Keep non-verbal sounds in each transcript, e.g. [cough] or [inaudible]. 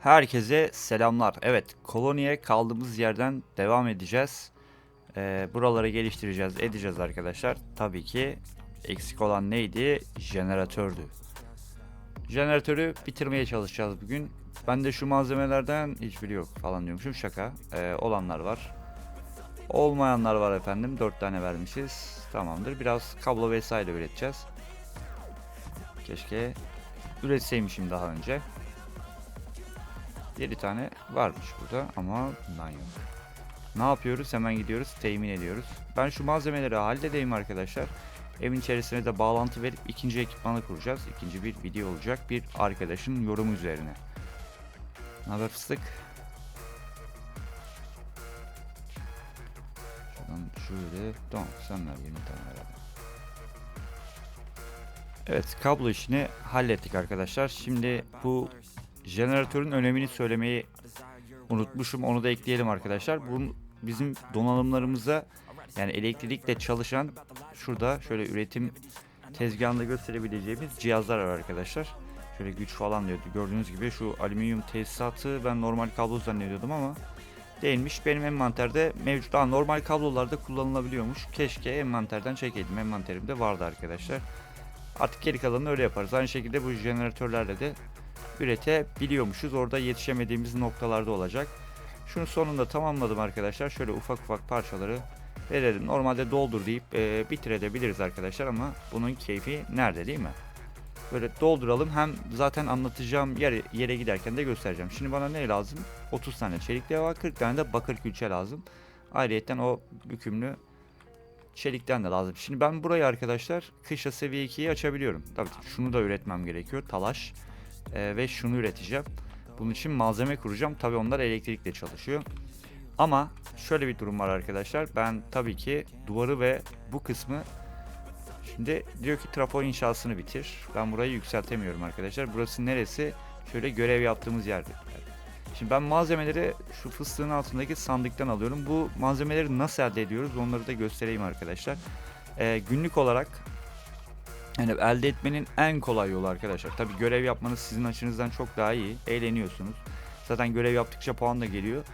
Herkese selamlar. Evet, koloniye kaldığımız yerden devam edeceğiz. Ee, buraları geliştireceğiz, edeceğiz arkadaşlar. Tabii ki eksik olan neydi? Jeneratördü. Jeneratörü bitirmeye çalışacağız bugün. Ben de şu malzemelerden hiçbiri yok falan diyormuşum. Şaka. Ee, olanlar var. Olmayanlar var efendim. 4 tane vermişiz. Tamamdır. Biraz kablo vesaire üreteceğiz. Keşke üretseymişim daha önce. 7 tane varmış burada ama bundan yok. Ne yapıyoruz? Hemen gidiyoruz. Temin ediyoruz. Ben şu malzemeleri halledeyim arkadaşlar. Evin içerisine de bağlantı verip ikinci ekipmanı kuracağız. İkinci bir video olacak. Bir arkadaşın yorumu üzerine. Ne haber fıstık? Şuradan şöyle. Tamam sen ver 20 tane ver. Evet kablo işini hallettik arkadaşlar. Şimdi bu jeneratörün önemini söylemeyi unutmuşum. Onu da ekleyelim arkadaşlar. Bunun bizim donanımlarımıza yani elektrikle çalışan şurada şöyle üretim tezgahında gösterebileceğimiz cihazlar var arkadaşlar. Şöyle güç falan diyordu. Gördüğünüz gibi şu alüminyum tesisatı ben normal kablo zannediyordum ama değilmiş. Benim envanterde mevcut. Daha normal kablolarda kullanılabiliyormuş. Keşke envanterden çekeydim. Envanterimde vardı arkadaşlar. Artık geri kalanını öyle yaparız. Aynı şekilde bu jeneratörlerle de üretebiliyormuşuz. Orada yetişemediğimiz noktalarda olacak. Şunu sonunda tamamladım arkadaşlar. Şöyle ufak ufak parçaları verelim. Normalde doldur deyip e, bitirebiliriz arkadaşlar ama bunun keyfi nerede değil mi? Böyle dolduralım. Hem zaten anlatacağım yere, yere giderken de göstereceğim. Şimdi bana ne lazım? 30 tane çelik leva, 40 tane de bakır külçe lazım. Ayrıyeten o bükümlü çelikten de lazım. Şimdi ben burayı arkadaşlar kışla seviye 2'yi açabiliyorum. Tabii şunu da üretmem gerekiyor. Talaş. Ee, ve şunu üreteceğim. Bunun için malzeme kuracağım. Tabii onlar elektrikle çalışıyor. Ama şöyle bir durum var arkadaşlar. Ben tabii ki duvarı ve bu kısmı şimdi diyor ki trafo inşasını bitir. Ben burayı yükseltemiyorum arkadaşlar. Burası neresi? Şöyle görev yaptığımız yer. Şimdi ben malzemeleri şu fıstığın altındaki sandıktan alıyorum. Bu malzemeleri nasıl elde ediyoruz onları da göstereyim arkadaşlar. Ee, günlük olarak yani elde etmenin en kolay yolu arkadaşlar. Tabi görev yapmanız sizin açınızdan çok daha iyi. Eğleniyorsunuz. Zaten görev yaptıkça puan da geliyor.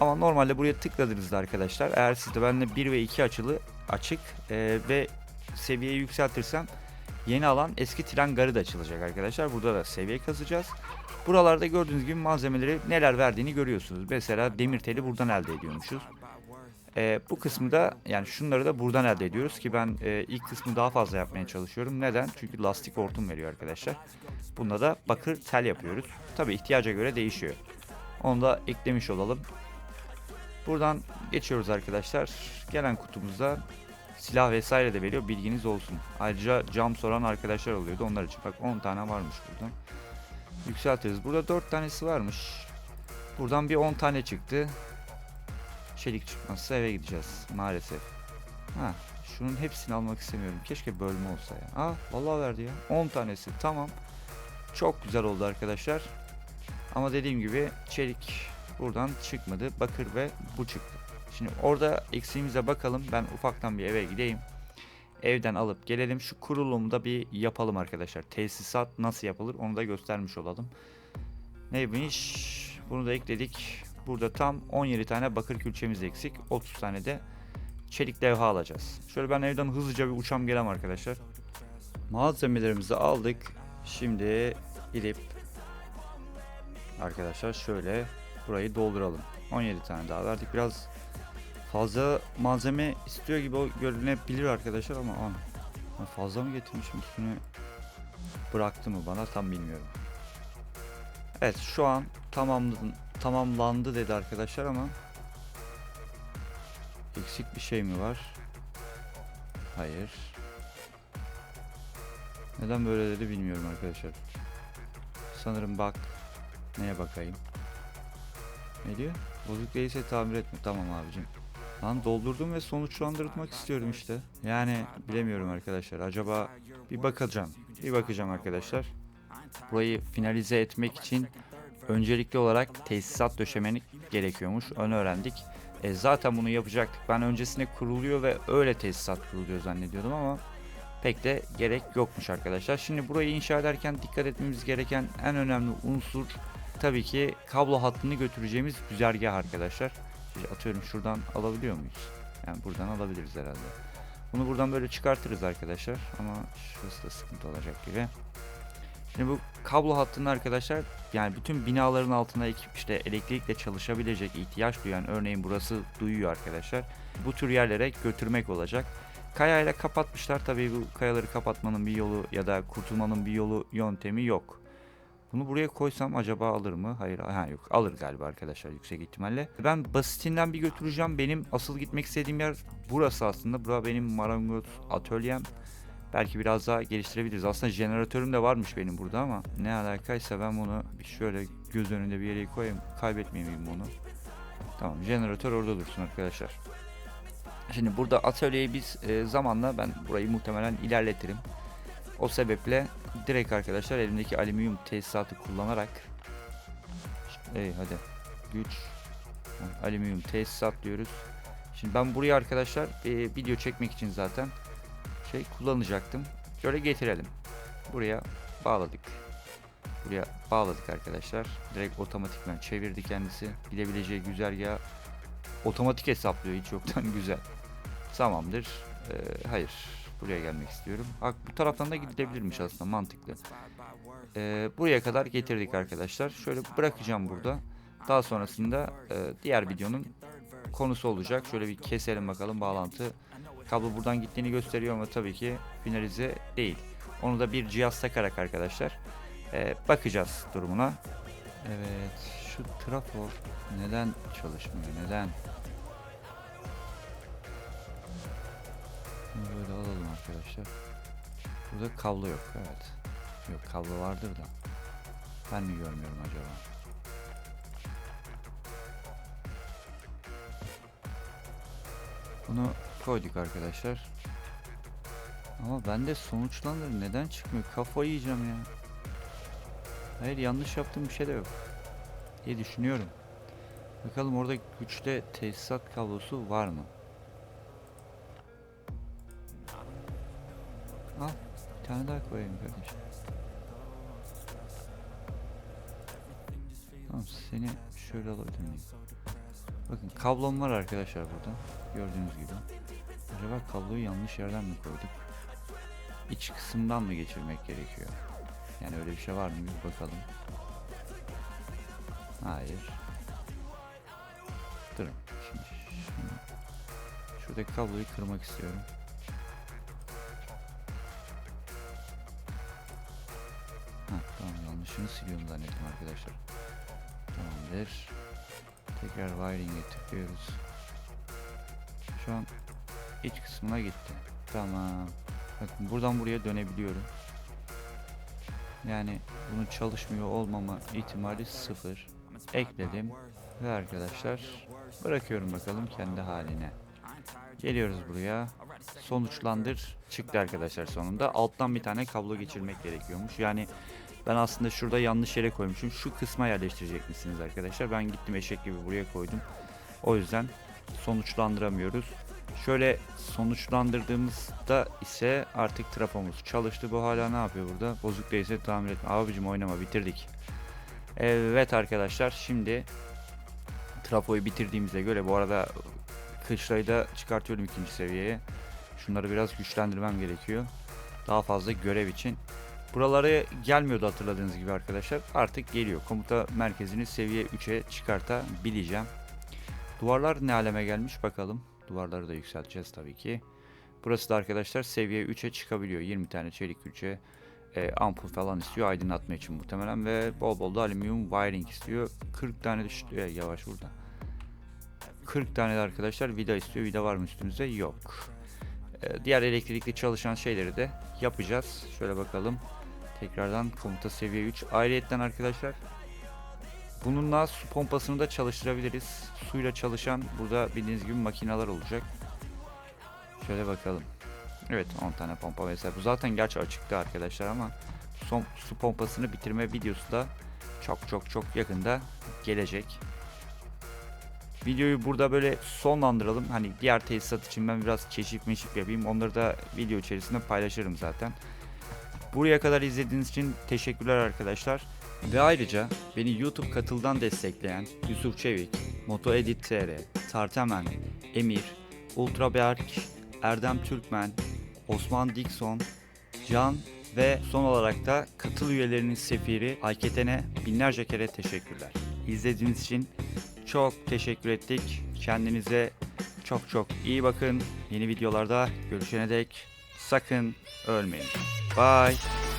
Ama normalde buraya tıkladığınızda arkadaşlar eğer sizde bende 1 ve 2 açılı açık e, ve seviyeyi yükseltirsem yeni alan eski tren garı da açılacak arkadaşlar. Burada da seviye kazacağız. Buralarda gördüğünüz gibi malzemeleri neler verdiğini görüyorsunuz. Mesela demir teli buradan elde ediyormuşuz. Ee, bu kısmı da yani şunları da buradan elde ediyoruz ki ben e, ilk kısmı daha fazla yapmaya çalışıyorum. Neden? Çünkü lastik hortum veriyor arkadaşlar. Bunda da bakır tel yapıyoruz. Tabi ihtiyaca göre değişiyor. Onu da eklemiş olalım. Buradan geçiyoruz arkadaşlar. Gelen kutumuzda silah vesaire de veriyor. Bilginiz olsun. Ayrıca cam soran arkadaşlar oluyordu. Onlar için bak 10 tane varmış buradan. Yükseltiriz. Burada 4 tanesi varmış. Buradan bir 10 tane çıktı. Çelik çıkmazsa eve gideceğiz maalesef. Ha, şunun hepsini almak istemiyorum. Keşke bölme olsa ya. Aa, vallahi verdi ya. 10 tanesi. Tamam. Çok güzel oldu arkadaşlar. Ama dediğim gibi çelik buradan çıkmadı. Bakır ve bu çıktı. Şimdi orada eksiğimize bakalım. Ben ufaktan bir eve gideyim. Evden alıp gelelim. Şu kurulumu da bir yapalım arkadaşlar. Tesisat nasıl yapılır onu da göstermiş olalım. Neymiş? Bunu da ekledik. Burada tam 17 tane bakır külçemiz eksik. 30 tane de çelik levha alacağız. Şöyle ben evden hızlıca bir uçam gelem arkadaşlar. Malzemelerimizi aldık. Şimdi gidip arkadaşlar şöyle burayı dolduralım. 17 tane daha verdik. Biraz fazla malzeme istiyor gibi görünebilir arkadaşlar ama ben fazla mı getirmişim üstüne bıraktı mı bana tam bilmiyorum. Evet şu an tamamladı, tamamlandı dedi arkadaşlar ama eksik bir şey mi var? Hayır. Neden böyle dedi bilmiyorum arkadaşlar. Sanırım bak. Neye bakayım? Ne diyor? Bozuk değilse tamir etme. Tamam abicim. Lan doldurdum ve sonuçlandırmak istiyorum işte. Yani bilemiyorum arkadaşlar. Acaba bir bakacağım. Bir bakacağım arkadaşlar. Burayı finalize etmek için öncelikli olarak tesisat döşemenik gerekiyormuş. Onu öğrendik. E, zaten bunu yapacaktık. Ben öncesine kuruluyor ve öyle tesisat kuruluyor zannediyordum ama pek de gerek yokmuş arkadaşlar. Şimdi burayı inşa ederken dikkat etmemiz gereken en önemli unsur tabii ki kablo hattını götüreceğimiz güzergah arkadaşlar. Şimdi atıyorum şuradan alabiliyor muyuz? Yani buradan alabiliriz herhalde. Bunu buradan böyle çıkartırız arkadaşlar ama şurası da sıkıntı olacak gibi. Şimdi bu kablo hattını arkadaşlar yani bütün binaların altına ekip işte elektrikle çalışabilecek ihtiyaç duyan örneğin burası duyuyor arkadaşlar. Bu tür yerlere götürmek olacak. Kayayla kapatmışlar tabii bu kayaları kapatmanın bir yolu ya da kurtulmanın bir yolu yöntemi yok. Bunu buraya koysam acaba alır mı? Hayır, ha yok. Alır galiba arkadaşlar yüksek ihtimalle. Ben basitinden bir götüreceğim. Benim asıl gitmek istediğim yer burası aslında. Bura benim marangoz atölyem. Belki biraz daha geliştirebiliriz. Aslında jeneratörüm de varmış benim burada ama ne alakaysa ben bunu bir şöyle göz önünde bir yere koyayım. Kaybetmeyeyim bunu. Tamam jeneratör orada dursun arkadaşlar. Şimdi burada atölyeyi biz e, zamanla ben burayı muhtemelen ilerletirim. O sebeple direkt arkadaşlar elimdeki alüminyum tesisatı kullanarak Ey hadi güç alüminyum tesisat diyoruz. Şimdi ben buraya arkadaşlar e, video çekmek için zaten şey kullanacaktım. Şöyle getirelim. Buraya bağladık. Buraya bağladık arkadaşlar. Direkt otomatikman çevirdi kendisi. Gidebileceği güzergahı otomatik hesaplıyor hiç yoktan [laughs] güzel. Tamamdır. Ee, hayır. Buraya gelmek istiyorum. Bak bu taraftan da gidilebilirmiş aslında mantıklı. Ee, buraya kadar getirdik arkadaşlar. Şöyle bırakacağım burada. Daha sonrasında e, diğer videonun konusu olacak. Şöyle bir keselim bakalım bağlantı. Kablo buradan gittiğini gösteriyor ama tabii ki finalize değil. Onu da bir cihaz takarak arkadaşlar e, bakacağız durumuna. Evet şu trafo neden çalışmıyor neden? Bunu böyle alalım arkadaşlar. Burada kablo yok evet. Yok kablo vardır da. Ben mi görmüyorum acaba? Bunu koyduk arkadaşlar. Ama bende sonuçlanır neden çıkmıyor? Kafayı yiyeceğim ya. Hayır yanlış yaptığım bir şey de yok. diye düşünüyorum. Bakalım orada güçle tesisat kablosu var mı? Al bir tane daha koyayım kardeşim. Tamam seni şöyle alabilir? Bakın kablom var arkadaşlar burada. Gördüğünüz gibi. Acaba kabloyu yanlış yerden mi koyduk? İç kısımdan mı geçirmek gerekiyor? Yani öyle bir şey var mı bir bakalım. Hayır. Durun. Şimdi şunu, şuradaki kabloyu kırmak istiyorum. Ha, tamam yanlışını siliyorum zannettim arkadaşlar. Tamamdır. Tekrar wiring'e tıklıyoruz. Şu an iç kısmına gitti. Tamam. Bakın buradan buraya dönebiliyorum. Yani bunun çalışmıyor olmama ihtimali sıfır. Ekledim ve arkadaşlar bırakıyorum bakalım kendi haline. Geliyoruz buraya. Sonuçlandır çıktı arkadaşlar sonunda. Alttan bir tane kablo geçirmek gerekiyormuş. Yani ben aslında şurada yanlış yere koymuşum. Şu kısma yerleştirecek misiniz arkadaşlar? Ben gittim eşek gibi buraya koydum. O yüzden sonuçlandıramıyoruz. Şöyle sonuçlandırdığımızda ise artık trafomuz çalıştı. Bu hala ne yapıyor burada? Bozuk değilse tamir etme. Abicim oynama bitirdik. Evet arkadaşlar şimdi trafoyu bitirdiğimize göre bu arada kışlayı da çıkartıyorum ikinci seviyeye. Şunları biraz güçlendirmem gerekiyor. Daha fazla görev için. Buraları gelmiyordu hatırladığınız gibi arkadaşlar. Artık geliyor. Komuta merkezini seviye 3'e çıkartabileceğim. Duvarlar ne aleme gelmiş bakalım. Duvarları da yükselteceğiz tabii ki. Burası da arkadaşlar seviye 3'e çıkabiliyor. 20 tane çelik külçe, e, ampul falan istiyor aydınlatma için muhtemelen ve bol bol da alüminyum wiring istiyor. 40 tane düştü ya yavaş burada. 40 tane de arkadaşlar vida istiyor. Vida var mı üstümüzde? Yok. E, diğer elektrikli çalışan şeyleri de yapacağız. Şöyle bakalım. Tekrardan komuta seviye 3. Ayrıyetten arkadaşlar bununla su pompasını da çalıştırabiliriz. Suyla çalışan burada bildiğiniz gibi makineler olacak. Şöyle bakalım. Evet 10 tane pompa vesaire. Bu zaten gerçi açıktı arkadaşlar ama son su pompasını bitirme videosu da çok çok çok yakında gelecek. Videoyu burada böyle sonlandıralım. Hani diğer tesisat için ben biraz keşif meşif yapayım. Onları da video içerisinde paylaşırım zaten. Buraya kadar izlediğiniz için teşekkürler arkadaşlar. Ve ayrıca beni YouTube katıldan destekleyen Yusuf Çevik, Moto Edit TR, Tartemen, Emir, Ultra Berk, Erdem Türkmen, Osman Dikson, Can ve son olarak da katıl üyelerinin sefiri Ayketen'e binlerce kere teşekkürler. İzlediğiniz için çok teşekkür ettik. Kendinize çok çok iyi bakın. Yeni videolarda görüşene dek sakın ölmeyin. Bye.